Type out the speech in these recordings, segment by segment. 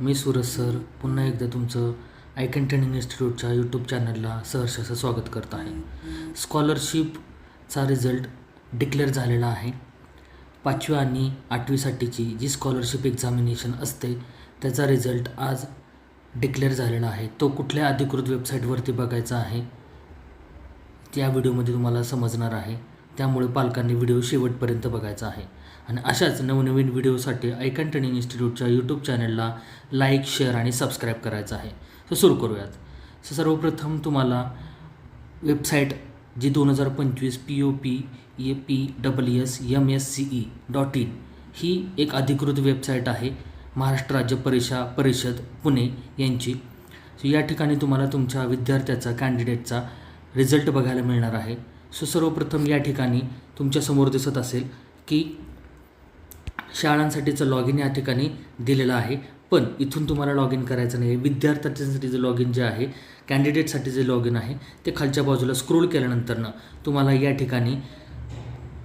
मी Suraj sir पुन्हा एकदा तुमचं आयकन ट्रेनिंग इन्स्टिट्यूटच्या यूट्यूब चॅनलला सहर्ष असं स्वागत करत आहे. स्कॉलरशिपचा रिझल्ट डिक्लेअर झालेला आहे. पाचवी आणि आठवीसाठीची जी स्कॉलरशिप एक्झामिनेशन असते त्याचा रिझल्ट आज डिक्लेअर झालेला आहे. तो कुठल्या अधिकृत वेबसाईटवरती बघायचा आहे त्या व्हिडिओमध्ये तुम्हाला समजणार आहे. त्यामुळे पालकांनी व्हिडिओ शेवटपर्यंत बघायचा आहे. आणि अशाच नवनवीन व्हिडिओसाठी आयकन ट्रेनिंग इन्स्टिट्यूटच्या यूट्यूब चॅनलला लाईक शेअर आणि सबस्क्राईब करायचं आहे. सो सुरू करूयात. सो सर्वप्रथम तुम्हाला वेबसाईट जी दोन हजार पंचवीस P O P A P double S M S C E dot in ही एक अधिकृत वेबसाईट आहे. महाराष्ट्र राज्य परीक्षा परिषद पुणे यांची. सो या ठिकाणी तुम्हाला तुमच्या विद्यार्थ्याचा कॅन्डिडेटचा रिझल्ट बघायला मिळणार आहे. सो सर्वप्रथम या ठिकाणी तुमच्यासमोर दिसत असेल की शाळांसाठीचं लॉग इन या ठिकाणी दिलेलं आहे. पण इथून तुम्हाला लॉग इन करायचं नाही आहे विद्यार्थ्यांसाठी जे लॉग इन जे आहे कॅन्डिडेटसाठी जे लॉग इन आहे ते खालच्या बाजूला स्क्रोल केल्यानंतरनं तुम्हाला या ठिकाणी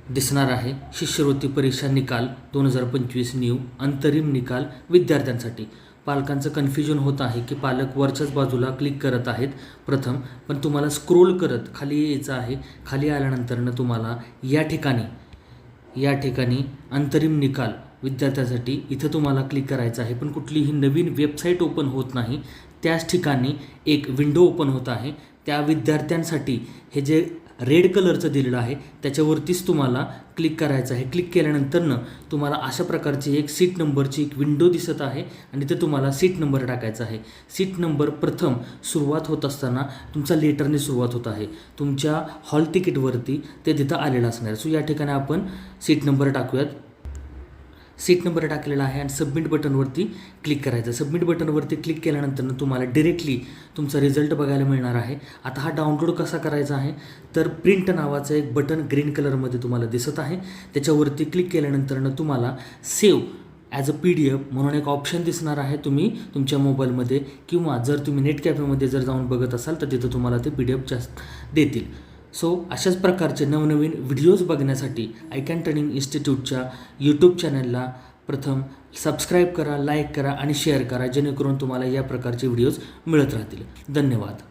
दिसणार आहे शिष्यवृत्ती परीक्षा निकाल दोन हजार पंचवीस न्यू अंतरिम निकाल विद्यार्थ्यांसाठी. पालकांचं कन्फ्युजन होत आहे की पालक वरच्याच बाजूला क्लिक करत आहेत. प्रथम पण तुम्हाला स्क्रोल करत खाली यायचं आहे. खाली आल्यानंतरनं तुम्हाला या ठिकाणी या ठिकाणी अंतरिम निकाल विद्यार्थ्यासाठी इथं तुम्हाला क्लिक करायचं आहे. पण कुठलीही नवीन वेबसाईट ओपन होत नाही. त्याच ठिकाणी एक विंडो ओपन होत आहे. त्या विद्यार्थ्यांसाठी हे जे रेड कलरचं दिलेलं आहे. त्याच्यावरतीच तुम्हाला क्लिक करायचं आहे. क्लिक केल्यानंतरनं तुम्हाला अशा प्रकारची एक सीट नंबरची एक विंडो दिसत आहे आणि ते तुम्हाला सीट नंबर टाकायचा आहे. सीट नंबर प्रथम सुरुवात होत असताना तुमचा लेटरने सुरुवात होत आहे. तुमच्या हॉल तिकीटवरती ते तिथं आलेलं असणार सो या ठिकाणी आपण सीट नंबर टाकूयात. सीट नंबर टाकलेला आहे आणि सबमिट बटनवरती क्लिक करायचं. सबमिट बटनवरती क्लिक केल्यानंतर तुम्हाला डिरेक्टली तुमचा रिझल्ट बघायला मिळणार आहे. आता हा डाउनलोड कसा करायचा आहे? तर प्रिंट नावाचं एक बटन ग्रीन कलरमध्ये तुम्हाला दिसत आहे. त्याच्यावरती क्लिक केल्यानंतरनं तुम्हाला save as a P D F म्हणून एक ऑप्शन दिसणार आहे तुम्ही तुमच्या मोबाईलमध्ये किंवा जर तुम्ही नेट कॅफेमध्ये जर जाऊन बघत असाल तर तिथं तुम्हाला ते पी डी एफ जास्त देतील. सो अशाच प्रकारचे नवनवीन व्हिडिओज बघण्यासाठी आय कॅन ट्रेनिंग इन्स्टिट्यूटच्या यूट्यूब चॅनलला प्रथम सबस्क्राईब करा लाईक करा आणि शेअर करा जेणेकरून तुम्हाला या प्रकारचे व्हिडिओज मिळत राहतील. धन्यवाद.